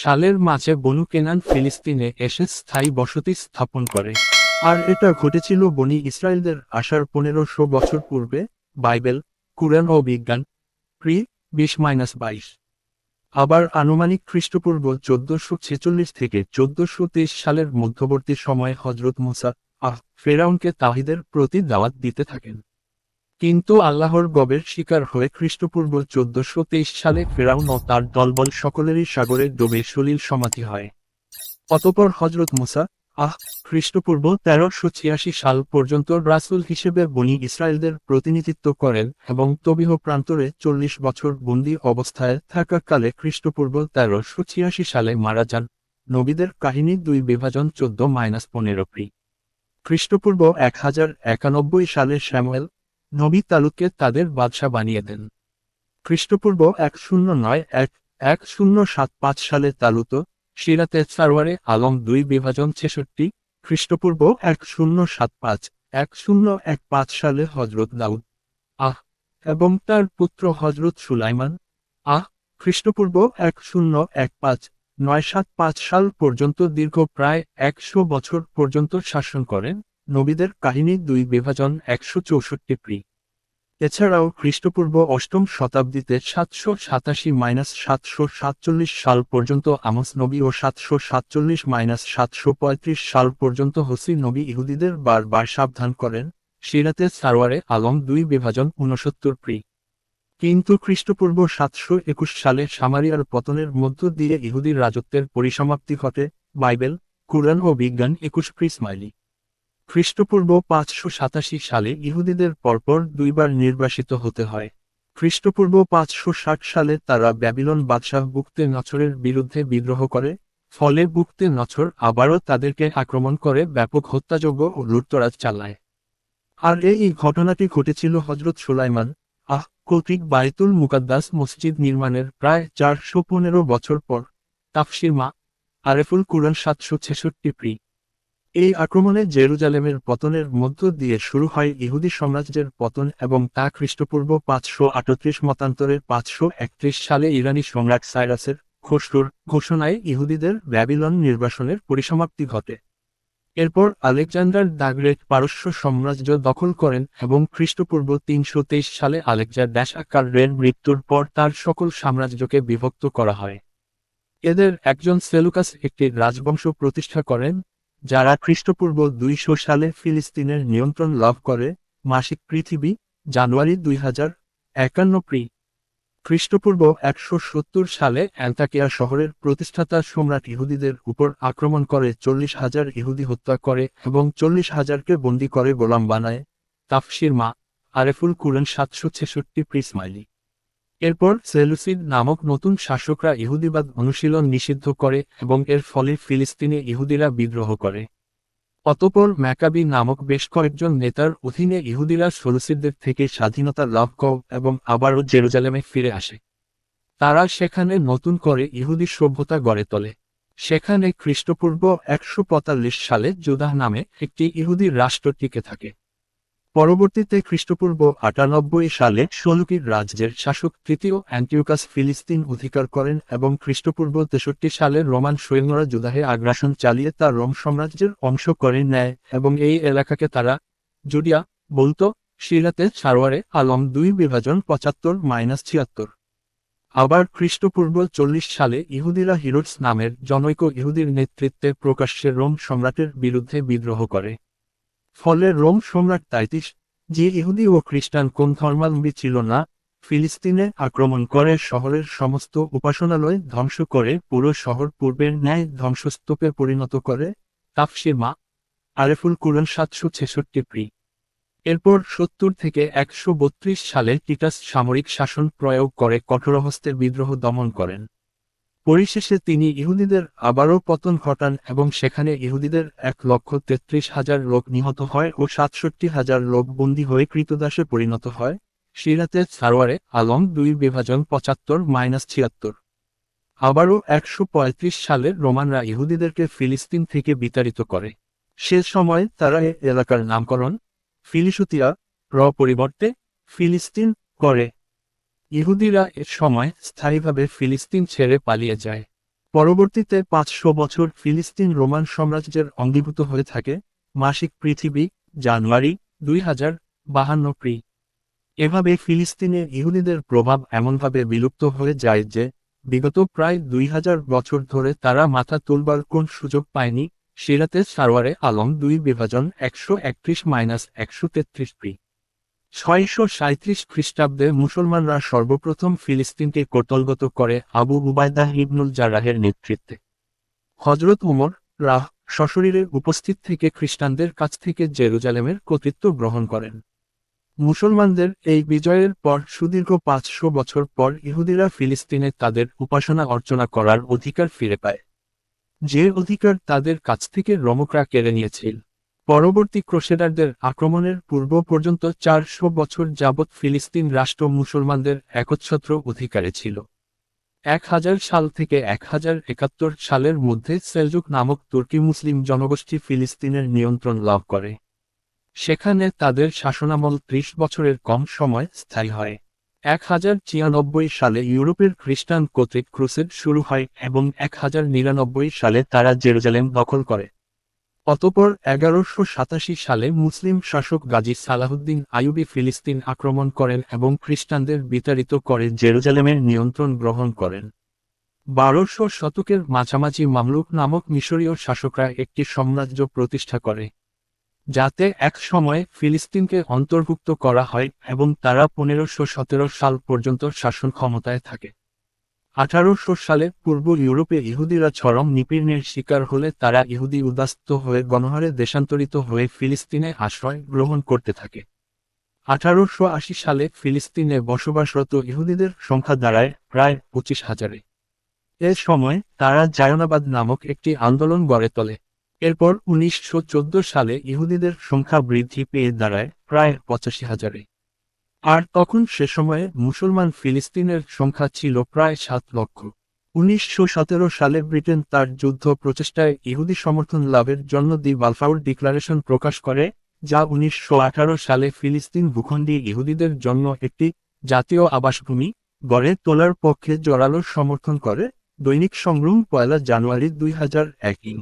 সালের মাঝে বনু কেনান ফিলিস্তিনে এসে স্থায়ী বসতি স্থাপন করে। আর এটা ঘটেছিল বনি ইসরায়েলদের আসার পনেরোশো বছর পূর্বে, বাইবেল, কুরআন ও বিজ্ঞান, প্রি, বিশ মাইনাস বাইশ। আবার আনুমানিক খ্রিস্টপূর্ব চোদ্দশো ছেচল্লিশ থেকে চোদ্দশো তেইশ সালের মধ্যবর্তী সময়ে হজরত মুসা আহ ফেরাউনকে তাহিদের প্রতি দাওয়াত দিতে থাকেন। কিন্তু আল্লাহর গবের শিকার হয়ে খ্রিস্টপূর্ব চোদ্দশো সালে ফেরাউন ও তার দলবল সকলেরই সাগরে ডোবে সলিল সমাধি হয়। অতপর হজরত মুসা, আহ, খ্রিস্টপূর্ব তেরোশো ছিয়াশি সাল পর্যন্ত রাসুল হিসেবে বনি ইসরায়েলদের প্রতিনিধিত্ব করেন এবং তবিহ প্রান্তরে চল্লিশ বছর বন্দী অবস্থায় থাকাকালে খ্রিস্টপূর্ব তেরোশো ছিয়াশি সালে মারা যান। নবীদের কাহিনী দুই বিভাজন চোদ্দ মাইনাস পনেরো প্রি খ্রিস্টপূর্ব এক হাজার একানব্বই সালে শ্যামুয়েল নবী তালুককে তাদের বাদশা বানিয়ে দেন। খ্রিস্টপূর্ব এক শূন্য নয়, এক এক শূন্য সাত পাঁচ সালে তালুত সিরাতে সারওয়ারে আলম দুই বিভাজন ছেষট্টি, খ্রিস্টপূর্ব এক শূন্য সাত পাঁচ, এক শূন্য এক পাঁচ সালে হজরত দাউদ। আহ, এবং তার পুত্র হজরত সুলাইমান। আহ, খ্রিস্টপূর্ব এক শূন্য এক পাঁচ, নয় সাত পাঁচ সাল পর্যন্ত দীর্ঘ প্রায় একশো বছর পর্যন্ত শাসন করেন। নবীদের কাহিনী দুই বিভাজন একশো চৌষট্টি প্রি এছাড়াও খ্রিস্টপূর্ব অষ্টম শতাব্দীতে সাতশো সাতাশি মাইনাস সাতশো সাতচল্লিশ সাল পর্যন্ত আমস নবী ও সাতশো সাতচল্লিশ মাইনাস সাতশো পঁয়ত্রিশ সাল পর্যন্ত হসি নবী ইহুদিদের বারবার সাবধান করেন, সিরাতে সারওয়ারে আলম দুই বিভাজন ঊনসত্তর প্রি কিন্তু খ্রিস্টপূর্ব সাতশো একুশ সালে সামারিয়ার পতনের মধ্য দিয়ে ইহুদির রাজত্বের পরিসমাপ্তি ঘটে, বাইবেল, কুরআন ও বিজ্ঞান একুশ প্রি স্মাইলি। খ্রিস্টপূর্ব পাঁচশো সাতাশি সালে ইহুদিদের পরপর দুইবার নির্বাসিত হতে হয়। খ্রিস্টপূর্ব পাঁচশো ষাট সালে তারা ব্যাবিলন বাদশাহ বুকতে নছরের বিরুদ্ধে বিদ্রোহ করে, ফলে বুকতে নছর আবারও তাদেরকে আক্রমণ করে ব্যাপক হত্যাযোগ্য ও লুটতরাজ চালায়। আর এই ঘটনাটি ঘটেছিল হজরত সুলাইমান, আহ, কর্তৃক বায়তুল মুকাদ্দাস মসজিদ নির্মাণের প্রায় চারশো পনেরো বছর পর। তাফসির মা, আরেফুল কুরআন সাতশো ছেষট্টি প্রি এই আক্রমণে জেরুজালেমের পতনের মধ্য দিয়ে শুরু হয় ইহুদি সাম্রাজ্যের পতন এবং তা খ্রিস্টপূর্ব পাঁচশো আটত্রিশ মতান্তরের পাঁচশো একত্রিশ সালে ইরানি সম্রাট সাইরাসের খসরুর ঘোষণায় ইহুদিদের ব্যাবিলন নির্বাসনের পরিসমাপ্তি ঘটে। এরপর আলেকজান্ডার দ্য পারস্য সাম্রাজ্য দখল করেন এবং খ্রিস্টপূর্ব তিনশো তেইশ সালে আলেকজার ড্যাশ মৃত্যুর পর তার সকল সাম্রাজ্যকে বিভক্ত করা হয়। এদের একজন সেলুকাস একটি রাজবংশ প্রতিষ্ঠা করেন যারা খ্রিস্টপূর্ব দুইশো সালে ফিলিস্তিনের নিয়ন্ত্রণ লাভ করে, মাসিক পৃথিবী, জানুয়ারি দুই হাজার একান্ন প্রি। খ্রিস্টপূর্ব একশো সত্তর সালে অ্যান্তাকিয়া শহরের প্রতিষ্ঠাতা সম্রাট ইহুদিদের উপর আক্রমণ করে চল্লিশ হাজার ইহুদি হত্যা করে এবং চল্লিশ হাজারকে বন্দী করে গোলাম বানায়। তাফসির মা আরেফুল কুরআন সাতশো ছেষট্টি প্রিসমাইলি এরপর সেলুসিড নামক নতুন শাসকরা ইহুদিবাদ অনুশীলন নিষিদ্ধ করে এবং এর ফলে ফিলিস্তিনে ইহুদিরা বিদ্রোহ করে। অতপর ম্যাকাবি নামক বেশ কয়েকজন নেতার অধীনে ইহুদিরা সলুসিদদের থেকে স্বাধীনতা লাভ কর এবং আবারও জেরুজালেমে ফিরে আসে। তারা সেখানে নতুন করে ইহুদি সভ্যতা গড়ে তোলে। সেখানে খ্রিস্টপূর্ব একশো পঁয়তাল্লিশ সালে জুদাহ নামে একটি ইহুদি রাষ্ট্র টিকে থাকে। পরবর্তীতে খ্রিস্টপূর্ব আটানব্বই সালে শলুকির রাজ্যের শাসক তৃতীয় অ্যান্টিউকাস ফিলিস্তিন অধিকার করেন এবং খ্রিস্টপূর্ব তেষট্টি সালে রোমান সৈন্যরা জুদাহে আগ্রাসন চালিয়ে তা রোম সাম্রাজ্যের অংশ করে নেয় এবং এই এলাকাকে তারা জুডিয়া, বলতো, সিরাতে, সারোয়ারে, আলম দুই বিভাজন পঁচাত্তর মাইনাস ছিয়াত্তর। আবার খ্রিস্টপূর্ব চল্লিশ সালে ইহুদিরা হিরোডস নামের জনৈক ইহুদির নেতৃত্বে প্রকাশ্যে রোম সম্রাটের বিরুদ্ধে বিদ্রোহ করে। ফলে রোম সম্রাট তাইতিস, যে ইহুদি ও খ্রিস্টান কোন ধর্মাবলম্বী ছিল না, ফিলিস্তিনে আক্রমণ করে শহরের সমস্ত উপাসনালয় ধ্বংস করে পুরো শহর পূর্বের ন্যায় ধ্বংসস্তূপে পরিণত করে, তাফসির মা, আরেফুল কুরআন সাতশো ছেষট্টি প্রি এরপর সত্তর থেকে একশো বত্রিশ সালে টিটাস সামরিক শাসন প্রয়োগ করে কঠোরহস্তের বিদ্রোহ দমন করেন। পরিশেষে তিনি ইহুদিদের আবারও পতন ঘটান এবং সেখানে ইহুদিদের এক লক্ষ তেত্রিশ হাজার লোক নিহত হয় ও সাতষট্টি হাজার লোক বন্দী হয়ে কৃতদাসে পরিণত হয়। সিরাতে সারোয়ারে আলম দুই বিভাজন পঁচাত্তর মাইনাস ছিয়াত্তর। আবারও একশো পঁয়ত্রিশ সালে রোমানরা ইহুদিদেরকে ফিলিস্তিন থেকে বিতাড়িত করে। সে সময় তারা এ এলাকার নামকরণ ফিলিসুতিয়া র পরিবর্তে ফিলিস্তিন করে। ইহুদিরা এর সময় স্থায়ীভাবে ফিলিস্তিন ছেড়ে পালিয়ে যায়। পরবর্তীতে পাঁচশো বছর ফিলিস্তিন রোমান সাম্রাজ্যের অঙ্গীভূত হয়ে থাকে, মাসিক পৃথিবী, জানুয়ারি দুই হাজার বাহান্ন প্রি এভাবে ফিলিস্তিনে ইহুদিদের প্রভাব এমনভাবে বিলুপ্ত হয়ে যায় যে, বিগত প্রায় দুই হাজার বছর ধরে তারা মাথা তুলবার কোন সুযোগ পায়নি, সিরাতে সারোয়ারে আলম দুই বিভাজন একশো একত্রিশ মাইনাস একশো তেত্রিশ প্রি ছয়শো সাঁত্রিশ খ্রিস্টাব্দে মুসলমানরা সর্বপ্রথম ফিলিস্তিনকে কোটলগত করে আবু উবায়দাহ ইবনুল জারাহের নেতৃত্বে। হজরত উমর রাহ সশরীরে উপস্থিত থেকে খ্রিস্টানদের কাছ থেকে জেরুজালেমের কর্তৃত্ব গ্রহণ করেন। মুসলমানদের এই বিজয়ের পর সুদীর্ঘ পাঁচশো বছর পর ইহুদিরা ফিলিস্তিনে তাদের উপাসনা অর্চনা করার অধিকার ফিরে পায়। যে অধিকার তাদের কাছ থেকে রমকরা কেড়ে নিয়েছিল। পরবর্তী ক্রোসেডারদের আক্রমণের পূর্ব পর্যন্ত চারশো বছর যাবৎ ফিলিস্তিন রাষ্ট্র মুসলমানদের একচ্ছত্র অধিকারে ছিল। এক হাজার সাল থেকে এক হাজার একাত্তর সালের মধ্যে সেলজুক নামক তুর্কি মুসলিম জনগোষ্ঠী ফিলিস্তিনের নিয়ন্ত্রণ লাভ করে। সেখানে তাদের শাসনামল ত্রিশ বছরের কম সময় স্থায়ী হয়। এক হাজার ছিয়ানব্বই সালে ইউরোপের খ্রিস্টান কর্তৃক ক্রুসেড শুরু হয় এবং এক হাজার নিরানব্বই সালে তারা জেরুজালেম দখল করে। অতপর এগারোশো সাতাশি সালে মুসলিম শাসক গাজী সালাহুদ্দিন আইয়ুবি ফিলিস্তিন আক্রমণ করেন এবং খ্রিস্টানদের বিতাড়িত করে জেরুজালেমের নিয়ন্ত্রণ গ্রহণ করেন। বারোশো শতকের মাঝামাঝি মামলুক নামক মিশরীয় শাসকরা একটি সাম্রাজ্য প্রতিষ্ঠা করে, যাতে এক সময়ে ফিলিস্তিনকে অন্তর্ভুক্ত করা হয় এবং তারা পনেরোশো সতেরো সাল পর্যন্ত শাসন ক্ষমতায় থাকে। আঠারোশো সালে পূর্ব ইউরোপে ইহুদিরা চরম নিপীড়নের শিকার হলে তারা ইহুদি উদাস্ত হয়ে গণহারে দেশান্তরিত হয়ে ফিলিস্তিনে আশ্রয় গ্রহণ করতে থাকে। আঠারোশো আশি সালে ফিলিস্তিনে বসবাসরত ইহুদিদের সংখ্যা দাঁড়ায় প্রায় পঁচিশ হাজারে। এ সময় তারা জায়নাবাদ নামক একটি আন্দোলন গড়ে তোলে। এরপর উনিশশো চোদ্দ সালে ইহুদিদের সংখ্যা বৃদ্ধি পেয়ে দাঁড়ায় প্রায় পঁচাশি হাজারে। আর তখন সে সময়ে মুসলমান ফিলিস্তিনের সংখ্যা ছিল প্রায় সাত লক্ষ। উনিশশো সতেরো সালে ব্রিটেন তার যুদ্ধ প্রচেষ্টায় ইহুদি সমর্থন লাভের জন্য দি বালফাউর ডিক্লারেশন প্রকাশ করে, যা উনিশশো আঠারো সালে ফিলিস্তিন ভূখণ্ডে ইহুদিদের জন্য একটি জাতীয় আবাসভূমি গড়ে তোলার পক্ষে জোরালো সমর্থন করে, দৈনিক সংগ্রাম পয়লা জানুয়ারি দুই হাজার একই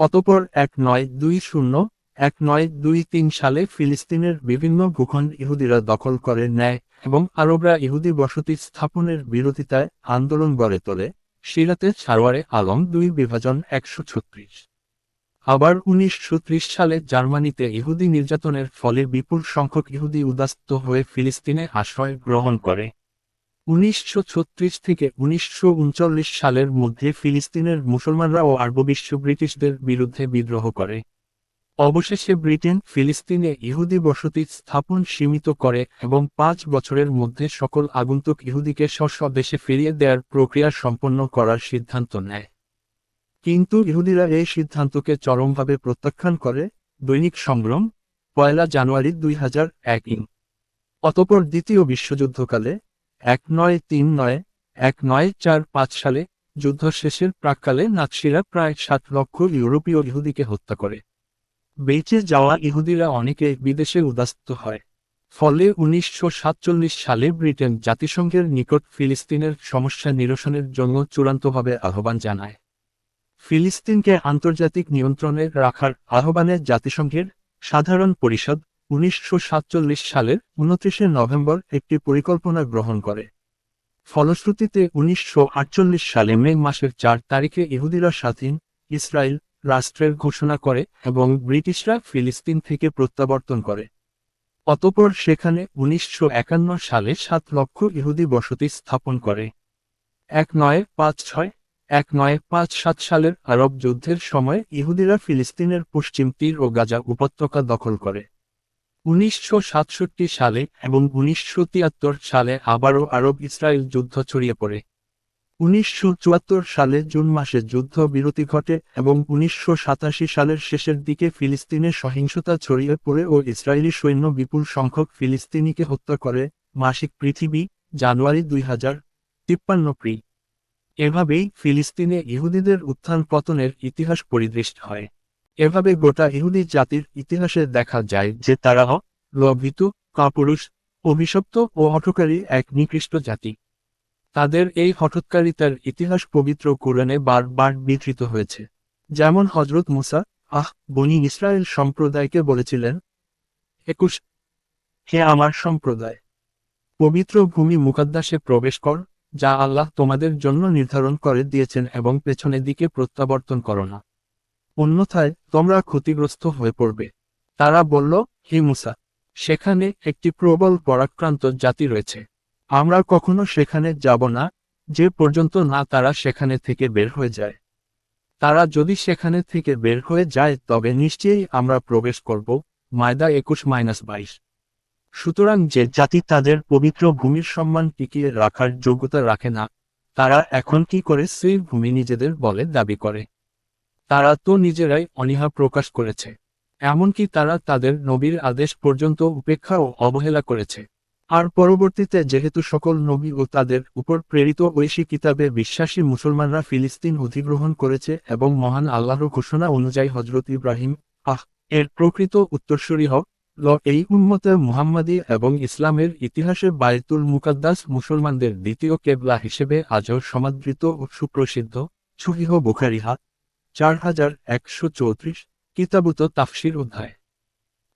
অতপর এক নয় দুই শূন্য এক নয় দুই তিন সালে ফিলিস্তিনের বিভিন্ন ভূখণ্ড ইহুদিরা দখল করে নেয় এবং আরবরা ইহুদি বসতি স্থাপনের বিরোধিতায় আন্দোলন গড়ে তোলে। সিরাতে সারোয়ারে আলম দুই বিভাজন একশো ছত্রিশ। আবার উনিশশো ত্রিশ সালে জার্মানিতে ইহুদি নির্যাতনের ফলে বিপুল সংখ্যক ইহুদি উদাস্ত হয়ে ফিলিস্তিনে আশ্রয় গ্রহণ করে। উনিশশো ছত্রিশ থেকে উনিশশো উনচল্লিশ সালের মধ্যে ফিলিস্তিনের মুসলমানরা ও আরব বিশ্ব ব্রিটিশদের বিরুদ্ধে বিদ্রোহ করে। অবশেষে ব্রিটেন, ফিলিস্তিনে ইহুদি বসতি স্থাপন সীমিত করে এবং পাঁচ বছরের মধ্যে সকল আগন্তুক ইহুদিকে স্ব দেশে ফিরিয়ে দেওয়ার প্রক্রিয়া সম্পন্ন করার সিদ্ধান্ত নেয়। কিন্তু ইহুদিরা এই সিদ্ধান্তকে চরমভাবে প্রত্যাখ্যান করে, দৈনিক সংগ্রাম, পয়লা জানুয়ারি দুই হাজার এক ইং। অতপর দ্বিতীয় বিশ্বযুদ্ধকালে, এক নয় তিন নয়, এক নয় চার পাঁচ সালে যুদ্ধ শেষের প্রাককালে নাৎসিরা প্রায় সাত লক্ষ ইউরোপীয় ইহুদিকে হত্যা করে। বেঁচে যাওয়া ইহুদিরা অনেকে বিদেশে উদাস্ত হয়। ফলে উনিশশো সাতচল্লিশ সালে ব্রিটেন জাতিসংঘের নিকট ফিলিস্তিনের সমস্যা নিরসনের জন্য চূড়ান্তভাবে আহ্বান জানায়। ফিলিস্তিনকে আন্তর্জাতিক নিয়ন্ত্রণে রাখার আহ্বানে জাতিসংঘের সাধারণ পরিষদ উনিশশো সাতচল্লিশ সালের উনত্রিশে নভেম্বর একটি পরিকল্পনা গ্রহণ করে। ফলশ্রুতিতে উনিশশো আটচল্লিশ সালে মে মাসের চার তারিখে ইহুদিরা স্বাধীন ইসরায়েল রাষ্ট্রের ঘোষণা করে এবং ব্রিটিশরা ফিলিস্তিন থেকে প্রত্যাবর্তন করে। অতপর সেখানে উনিশশো একান্ন সালে সাত লক্ষ ইহুদি বসতি স্থাপন করে। এক নয় পাঁচ ছয়, এক নয় পাঁচ সাত সালের আরব যুদ্ধের সময় ইহুদিরা ফিলিস্তিনের পশ্চিম তীর ও গাজা উপত্যকা দখল করে। উনিশশো সাতষট্টি সালে এবং উনিশশো তিয়াত্তর সালে আবারও আরব ইসরায়েল যুদ্ধ ছড়িয়ে পড়ে। উনিশশো চুয়াত্তর সালে জুন মাসে যুদ্ধ বিরতি ঘটে এবং উনিশশো সাতাশি সালের শেষের দিকে ফিলিস্তিনে সহিংসতা ছড়িয়ে পড়ে ও ইসরায়েলি সৈন্য বিপুল সংখ্যক ফিলিস্তিনিকে হত্যা করে মাসিক পৃথিবী, জানুয়ারি দুই হাজার তিপ্পান্ন প্রি এভাবেই ফিলিস্তিনে ইহুদিদের উত্থান পতনের ইতিহাস পরিদৃষ্ট হয়। এভাবে গোটা ইহুদি জাতির ইতিহাসে দেখা যায় যে তারা লভিত কাপুরুষ, অভিশপ্ত ও হঠকারী এক নিকৃষ্ট জাতি। তাদের এই হঠৎকারিতার ইতিহাস পবিত্র কোরআনে বারবার বিধৃত হয়েছে। যেমন হজরত মুসা, আহ, বনি ইসরায়েল সম্প্রদায়কে বলেছিলেন, একুশ, হে আমার সম্প্রদায়, পবিত্র ভূমি মুকাদ্দাসে প্রবেশ কর, যা আল্লাহ তোমাদের জন্য নির্ধারণ করে দিয়েছেন এবং পেছনের দিকে প্রত্যাবর্তন করো না। অন্যথায় তোমরা ক্ষতিগ্রস্ত হয়ে পড়বে। তারা বলল, হে মুসা, সেখানে একটি প্রবল পরাক্রান্ত জাতি রয়েছে। আমরা কখনো সেখানে যাব না, যে পর্যন্ত না তারা সেখানে থেকে বের হয়ে যায়। তারা যদি সেখানে থেকে বের হয়ে যায়, তবে নিশ্চয়ই আমরা প্রবেশ করব, মায়দা একুশ মাইনাস বাইশ। সুতরাং যে জাতি তাদের পবিত্র ভূমির সম্মান টিকিয়ে রাখার যোগ্যতা রাখে না, তারা এখন কি করে সেই ভূমি নিজেদের বলে দাবি করে? তারা তো নিজেরাই অনীহা প্রকাশ করেছে। এমনকি তারা তাদের নবীর আদেশ পর্যন্ত উপেক্ষা ও অবহেলা করেছে। আর পরবর্তীতে যেহেতু সকল নবী ও তাদের উপর প্রেরিত ঐশী কিতাবে বিশ্বাসী মুসলমানরা ফিলিস্তিন অধিগ্রহণ করেছে এবং মহান আল্লাহর ঘোষণা অনুযায়ী হজরত ইব্রাহিম, আহ, এর প্রকৃত উত্তরসূরি হক ল, এই উম্মতে মুহাম্মাদি এবং ইসলামের ইতিহাসে বায়তুল মুকাদ্দাস মুসলমানদের দ্বিতীয় কেবলা হিসেবে আজও সমাদৃত ও সুপ্রসিদ্ধ। ছুহিহ বুখারিহা চার হাজার একশো চৌত্রিশ, কিতাবুত তাফসির অধ্যায়।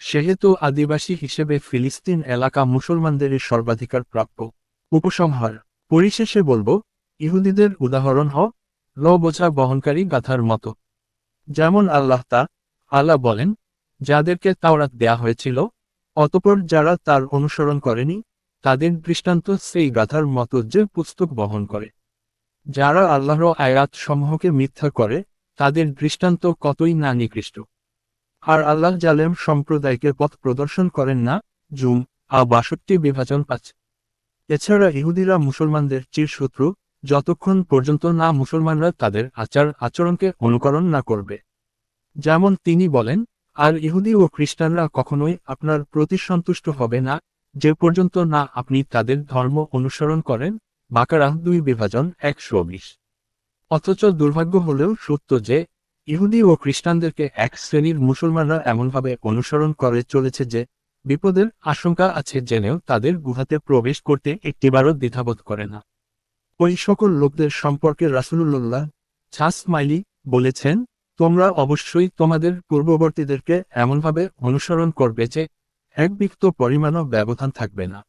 সেহেতু আদিবাসী হিসেবে ফিলিস্তিন এলাকা মুসলমানদের সর্বাধিকার প্রাপ্য। উপসংহার, পরিশেষে বলব, ইহুদিদের উদাহরণ হ ল বোঝা বহনকারী গাথার মতো। যেমন আল্লাহ তা, আল্লাহ বলেন, যাদেরকে তাওরাত দেয়া হয়েছিল, অতপর যারা তার অনুসরণ করেনি, তাদের দৃষ্টান্ত সেই গাথার মতো যে পুস্তক বহন করে। যারা আল্লাহর আয়াত সমূহকে মিথ্যা করে, তাদের দৃষ্টান্ত কতই না নিকৃষ্ট। আর আল্লাহ জালেম সম্প্রদায়কে পথ প্রদর্শন করেন না, জুম আ বাষট্টি বিভাজন পাঁচ। এছাড়া ইহুদিরা মুসলমানদের চিরশত্রু, যতক্ষণ পর্যন্ত না মুসলমানরা তাদের আচার আচরণকে অনুকরণ না করবে। যেমন তিনি বলেন, আর ইহুদি ও খ্রিস্টানরা কখনোই আপনার প্রতি সন্তুষ্ট হবে না, যে পর্যন্ত না আপনি তাদের ধর্ম অনুসরণ করেন। বাকারাহ দুই বিভাজন, একশো বিশ। অথচ দুর্ভাগ্য হলেও সত্য যে ইহুদি ও খ্রিস্টানদেরকে এক শ্রেণির মুসলমানরা এমনভাবে অনুসরণ করে চলেছে যে, বিপদের আশঙ্কা আছে জেনেও তাদের গুহাতে প্রবেশ করতে একটিবারও দ্বিধাবোধ করে না। ওই সকল লোকদের সম্পর্কে রাসুলুল্লাহ ছাস মাইলি বলেছেন, তোমরা অবশ্যই তোমাদের পূর্ববর্তীদেরকে এমনভাবে অনুসরণ করবে যে এক বিক্ত পরিমাণও ব্যবধান থাকবে না।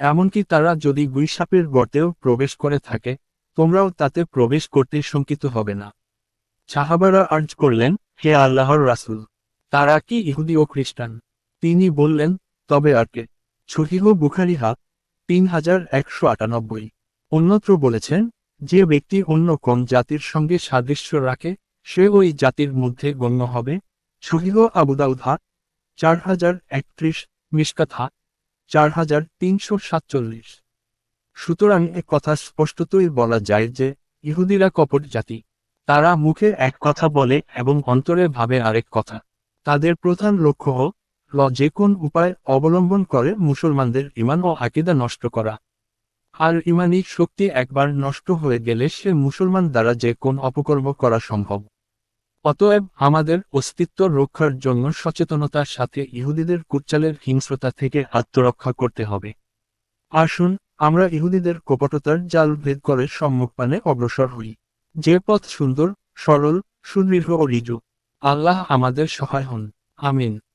এমনকি তারা যদি গুইসাপের গর্তেও প্রবেশ করে থাকে, তোমরাও তাতে প্রবেশ করতে শঙ্কিত হবে না। সাহাবারা আর্জ করলেন, হে আল্লাহর রাসূল, তারা কি ইহুদি ও খ্রিস্টান? তিনি বললেন, তবে আর কে? ছহিহ বুখারি হাত তিন হাজার একশো আটানব্বই। অন্যত্র বলেছেন, যে ব্যক্তি অন্য কোন জাতির সঙ্গে সাদৃশ্য রাখে, সে ওই জাতির মধ্যে গণ্য হবে। ছহিহ আবুদাউদ হাত চার হাজার একত্রিশ। মিসকাত হাত চার হাজার তিনশো সাতচল্লিশ। সুতরাং এ কথা স্পষ্টতই বলা যায় যে, ইহুদিরা কপট জাতি। তারা মুখে এক কথা বলে এবং অন্তরে ভাবে আরেক কথা। তাদের প্রধান লক্ষ্য হল যে কোন উপায় অবলম্বন করে মুসলমানদের ইমান ও আকিদা নষ্ট করা। আর ইমানি শক্তি একবার নষ্ট হয়ে গেলে সে মুসলমান দ্বারা যে কোন অপকর্ম করা সম্ভব। অতএব আমাদের অস্তিত্ব রক্ষার জন্য সচেতনতার সাথে ইহুদিদের কুচ্চালের হিংস্রতা থেকে আত্মরক্ষা করতে হবে। আসুন, আমরা ইহুদিদের কপটতার জাল ভেদ করে সম্মুখপানে অগ্রসর হই। যে পথ সুন্দর সরল সুনির্ভ ও রিজু আল্লাহ আমাদের সহায় হন। আমিন।